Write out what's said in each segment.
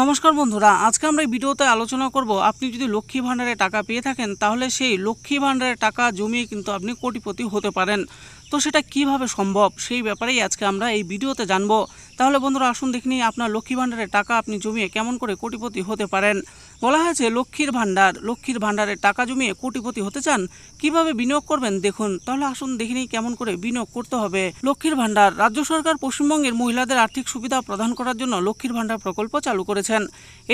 নমস্কার বন্ধুরা, আজকে আমরা এই ভিডিওতে আলোচনা করব, আপনি যদি লক্ষ্মী ভাণ্ডারে টাকা পেয়ে থাকেন, তাহলে সেই লক্ষ্মী ভাণ্ডারের টাকা জমিয়ে কিন্তু আপনি কোটিপতি হতে পারেন। তো সেটা কীভাবে সম্ভব, সেই ব্যাপারেই আজকে আমরা এই ভিডিওতে জানব। তাহলে বন্ধুরা আসুন দেখিনি আপনার লক্ষ্মী ভাণ্ডারের টাকা আপনি জমিয়ে কেমন করে কোটিপতি হতে পারেন। বলা হয়েছে, লক্ষ্মীর ভাণ্ডার, লক্ষ্মীর ভাণ্ডারের টাকা জমিয়ে কোটিপতি হতে চান, কীভাবে বিনিয়োগ করবেন দেখুন। তাহলে আসুন দেখিনি কেমন করে বিনিয়োগ করতে হবে। লক্ষ্মীর ভাণ্ডার, রাজ্য সরকার পশ্চিমবঙ্গের মহিলাদের আর্থিক সুবিধা প্রদান করার জন্য লক্ষ্মীর ভাণ্ডার প্রকল্প চালু করেছেন।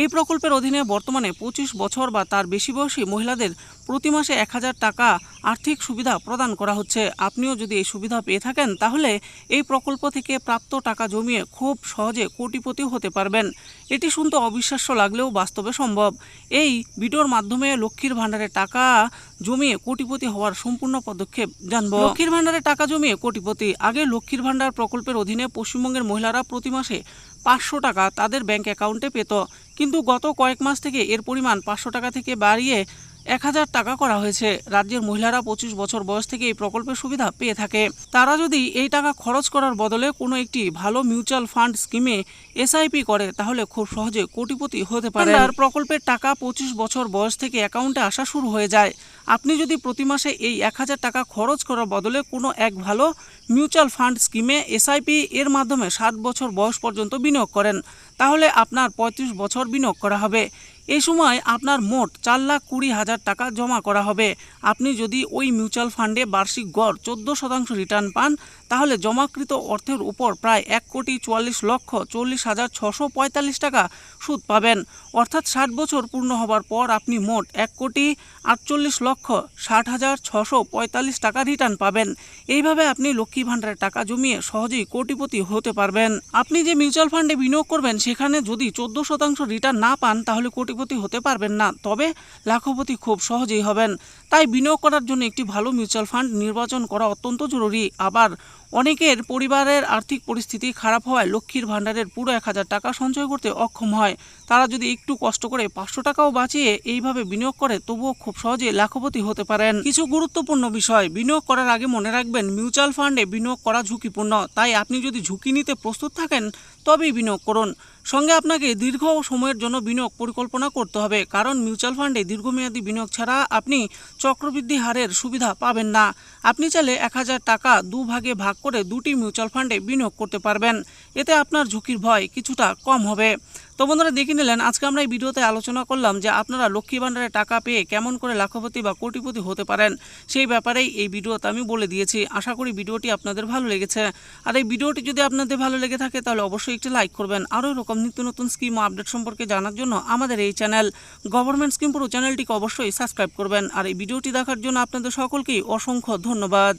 এই প্রকল্পের অধীনে বর্তমানে পঁচিশ বছর বা তার বেশি বয়সী মহিলাদের প্রতি মাসে এক হাজার টাকা আর্থিক সুবিধা প্রদান করা হচ্ছে। আপনিও যদি এই সুবিধা পেয়ে থাকেন, তাহলে এই প্রকল্প থেকে প্রাপ্ত টাকা জমিয়ে খুব সহজে কোটিপতি হতে পারবেন। এটি শুনতে অবিশ্বাস্য লাগলেও বাস্তবে সম্ভব। এই ভিডিওর মাধ্যমে লক্ষ্মীর ভাণ্ডারের টাকা জমিয়ে কোটিপতি হওয়ার সম্পূর্ণ পদক্ষেপ জানব। লক্ষ্মীর ভাণ্ডারের টাকা জমিয়ে কোটিপতি। আগে লক্ষ্মীর ভাণ্ডার প্রকল্পের অধীনে পশ্চিমবঙ্গের মহিলারা প্রতি মাসে পাঁচশো টাকা তাদের ব্যাংক অ্যাকাউন্টে পেত। কিন্তু গত কয়েক মাস থেকে এর পরিমাণ পাঁচশো টাকা থেকে বাড়িয়ে এক হাজার টাকা করা হয়েছে। রাজ্যের মহিলারা পঁচিশ বছর বয়স থেকে এই প্রকল্পের সুবিধা পেয়ে থাকে। তারা যদি এই টাকা খরচ করার বদলে কোনো একটি ভালো মিউচুয়াল ফান্ড স্কিমে এসআইপি করে তাহলে খুব সহজে কোটিপতি হতে পারে আর প্রকল্পের টাকা পঁচিশ বছর বয়স থেকে অ্যাকাউন্টে আসা শুরু হয়ে যায়। আপনি যদি প্রতি মাসে এই এক হাজার টাকা খরচ করার বদলে কোনো এক ভালো মিউচুয়াল ফান্ড স্কিমে এসআইপি এর মাধ্যমে সাত বছর বয়স পর্যন্ত বিনিয়োগ করেন তাহলে আপনার পঁয়ত্রিশ বছর বিনিয়োগ করা হবে। এই সময় আপনার মোট চার লাখ কুড়ি হাজার টাকা জমা করা হবে। আপনি যদি ওই মিউচুয়াল ফান্ডে বার্ষিক গড় চোদ্দ শতাংশ রিটার্ন পান, তাহলে জমাকৃত অর্থের উপর প্রায় এক কোটি চুয়াল্লিশ লক্ষ চল্লিশ হাজার ছশো পঁয়তাল্লিশ টাকা সুদ পাবেন। অর্থাৎ ষাট বছর পূর্ণ হবার পর আপনি মোট এক কোটি আটচল্লিশ লক্ষ ষাট হাজার ছশো পঁয়তাল্লিশ টাকা রিটার্ন পাবেন। এইভাবে আপনি লক্ষ্মী ভাণ্ডারের টাকা জমিয়ে সহজেই কোটিপতি হতে পারবেন। আপনি যে মিউচুয়াল ফান্ডে বিনিয়োগ করবেন, সেখানে যদি চোদ্দ শতাংশ রিটার্ন না পান, তাহলে কোটিপতি হতে পারবেন না। তবে লাখপতি খুব সহজেই হবেন। তাই বিনিয়োগ করার জন্য একটি ভালো মিউচুয়াল ফান্ড নির্বাচন করা অত্যন্ত জরুরি। আবার অনেকের পরিবারের আর্থিক পরিস্থিতি খারাপ হওয়ায় লক্ষ্মীর ভাণ্ডারের পুরো এক হাজার টাকা সঞ্চয় করতে অক্ষম হয়। তারা যদি একটু কষ্ট করে পাঁচশো টাকাও বাঁচিয়ে এইভাবে বিনিয়োগ করে, তবুও খুব সহজে লাখপতি হতে পারেন। কিছু গুরুত্বপূর্ণ বিষয়, বিনিয়োগ করার আগে মনে রাখবেন, মিউচুয়াল ফান্ডে বিনিয়োগ করা ঝুঁকিপূর্ণ। তাই আপনি যদি ঝুঁকি নিতে প্রস্তুত থাকেন, তবেই বিনিয়োগ করুন। সঙ্গে আপনাকে দীর্ঘ সময়ের জন্য বিনিয়োগ পরিকল্পনা করতে হবে, কারণ মিউচুয়াল ফান্ডে দীর্ঘমেয়াদী বিনিয়োগ ছাড়া আপনি চক্রবৃদ্ধি হারের সুবিধা পাবেন না। আপনি চাইলে এক হাজার টাকা দু ভাগে ভাগ করে দুটি মিউচুয়াল ফান্ডে বিনিয়োগ করতে পারবেন। এতে আপনার ঝুঁকির ভয় কিছুটা কম হবে। তো বন্ধুরা, দেখে নিলেন, আজকে আমরা এই ভিডিওতে আলোচনা করলাম যে আপনারা লক্ষ্মী ভাণ্ডারে টাকা পেয়ে কেমন করে লাখপতি বা কোটিপতি হতে পারেন, সেই ব্যাপারেই এই ভিডিওতে আমি বলে দিয়েছি। আশা করি ভিডিওটি আপনাদের ভালো লেগেছে। আর এই ভিডিওটি যদি আপনাদের ভালো লেগে থাকে, তাহলে অবশ্যই একটি লাইক করবেন। আরও এরকম নিত্য নতুন স্কিম ও আপডেট সম্পর্কে জানার জন্য আমাদের এই চ্যানেল গভর্নমেন্ট স্কিম পুরো চ্যানেলটিকে অবশ্যই সাবস্ক্রাইব করবেন। আর এই ভিডিওটি দেখার জন্য আপনাদের সকলকেই অসংখ্য ধন্যবাদ।